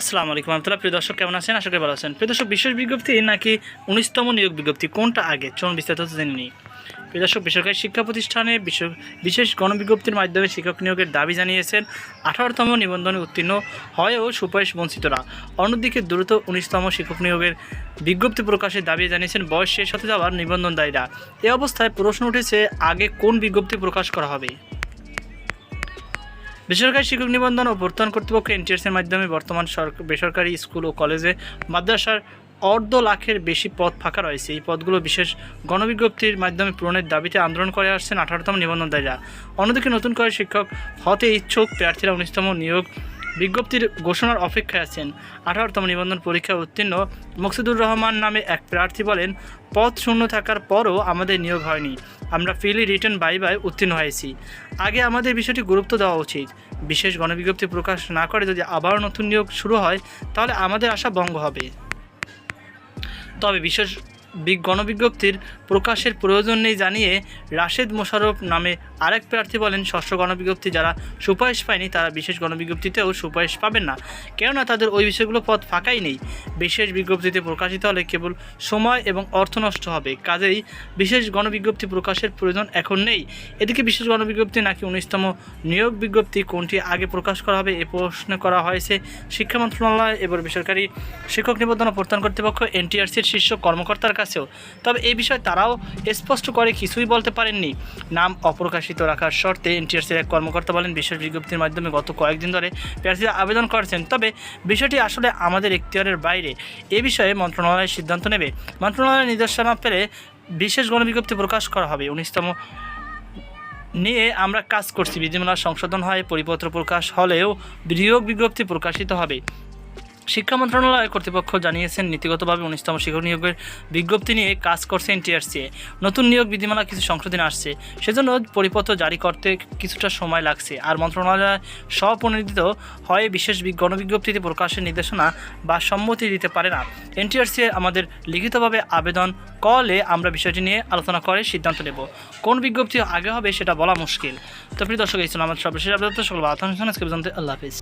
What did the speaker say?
আসসালামু আলাইকুম রহমতুল্লাহ। প্রিয় দর্শক, কেমন আছেন? আশা করি ভালো আছেন। প্রিয় দর্শক, বিশেষ বিজ্ঞপ্তি নাকি উনিশতম নিয়োগ বিজ্ঞপ্তি। কোনটা আগে? চলুন বিস্তারিত জেনে নিই। প্রিয় দর্শক, বেসরকারি শিক্ষা প্রতিষ্ঠানে বিশেষ গণবিজ্ঞপ্তির মাধ্যমে শিক্ষক নিয়োগের দাবি জানিয়েছেন, আঠারোতম নিবন্ধনে উত্তীর্ণ হয়েও সুপারিশ বঞ্চিতরা। অন্যদিকে, দ্রুত উনিশতম শিক্ষক নিয়োগের বিজ্ঞপ্তি প্রকাশের দাবি জানিয়েছেন, বয়স শেষ হতে যাওয়ার নিবন্ধনদায়ীরা। এ অবস্থায় প্রশ্ন উঠেছে, আগে কোন বিজ্ঞপ্তি প্রকাশ করা হবে? বেসরকারি শিক্ষক নিবন্ধন ও প্রত্যয়ন কর্তৃপক্ষ এনটিএসের মাধ্যমে বর্তমান সরক- বেসরকারি স্কুল ও কলেজে মাদ্রাসার অর্ধ লাখের বেশি পদ ফাঁকা রয়েছে। এই পদগুলো বিশেষ গণবিজ্ঞপ্তির মাধ্যমে পূরণের দাবিতে আন্দোলন করে আসছেন আঠারোতম নিবন্ধনদারীরা অন্যদিকে নতুন করে শিক্ষক হতে ইচ্ছুক প্রার্থীরা উনিশতম নিয়োগ বিজ্ঞপ্তির ঘোষণার অপেক্ষায় আছেন। আঠারোতম নিবন্ধন পরীক্ষায় উত্তীর্ণ মকসুদুর রহমান নামে এক প্রার্থী বলেন পদ শূন্য থাকার পরও আমাদের নিয়োগ হয়নি। আমরা ফিলি রিটার্ন বাই বাই উত্তীর্ণ হয়েছি। আগে আমাদের বিষয়টি গুরুত্ব দেওয়া উচিত। বিশেষ গণবিজ্ঞপ্তি প্রকাশ না করে যদি আবার নতুন নিয়োগ শুরু হয়, তাহলে আমাদের আশা ভঙ্গ হবে। তবে বিশেষ গণবিজ্ঞপ্তির প্রকাশের প্রয়োজন নেই জানিয়ে রাশেদ মোশাররফ নামে আরেক প্রার্থী বলেন, ষষ্ঠ গণবিজ্ঞপ্তি যারা সুপারিশ পায়নি তারা বিশেষ গণবিজ্ঞপ্তিতেও সুপারিশ পাবেন না। কেননা তাদের ওই বিষয়গুলো পথ ফাঁকাই নেই। বিশেষ বিজ্ঞপ্তিতে প্রকাশিত হলে কেবল সময় এবং অর্থ নষ্ট হবে। কাজেই বিশেষ গণবিজ্ঞপ্তি প্রকাশের প্রয়োজন এখন নেই। এদিকে বিশেষ গণবিজ্ঞপ্তি নাকি উনিশতম নিয়োগ বিজ্ঞপ্তি কোনটি আগে প্রকাশ করা হবে এ প্রশ্ন করা হয়েছে শিক্ষা মন্ত্রণালয়। এবার বেসরকারি শিক্ষক নিবন্ধন ও প্রত্যয়ন কর্তৃপক্ষ, এনটিআরসির শীর্ষ কর্মকর্তার কাছেও। তবে এই বিষয়ে তারাও স্পষ্ট করে কিছুই বলতে পারেননি। নাম অপ্রকাশিত রাখার শর্তে এনটিআরসির এক কর্মকর্তা বলেন, বিশেষ বিজ্ঞপ্তির মাধ্যমে গত কয়েকদিন ধরে প্রার্থীরা আবেদন করেছেন। তবে বিষয়টি আসলে আমাদের এখতিয়ারের বাইরে। এ বিষয়ে মন্ত্রণালয় সিদ্ধান্ত নেবে। মন্ত্রণালয়ের নির্দেশনা পেলে বিশেষ গণবিজ্ঞপ্তি প্রকাশ করা হবে। উনিশতম নিয়ে আমরা কাজ করছি। বিধিমালা সংশোধন হয়, পরিপত্র প্রকাশ হলেও নিয়োগ বিজ্ঞপ্তি প্রকাশিত হবে। শিক্ষা মন্ত্রণালয় কর্তৃপক্ষ জানিয়েছেন, নীতিগতভাবে উনিশতম শিক্ষক নিয়োগের বিজ্ঞপ্তি নিয়ে কাজ করছে এনটিআরসি নতুন নিয়োগ বিধিমালা কিছু সংশোধন আসছে। সেজন্য পরিপত্র জারি করতে কিছুটা সময় লাগছে। আর মন্ত্রণালয় স্বপ্রণোদিত হয় বিশেষ গণবিজ্ঞপ্তিতে প্রকাশের নির্দেশনা বা সম্মতি দিতে পারে না। এনটিআরসি আমাদের লিখিতভাবে আবেদন কলে আমরা বিষয়টি নিয়ে আলোচনা করে সিদ্ধান্ত নেব। কোন বিজ্ঞপ্তি আগে হবে সেটা বলা মুশকিল। তো প্রিয় দর্শক, এই ছিল আমাদের সর্বশেষ আবেদন সকল আল্লাহ হাফিজ।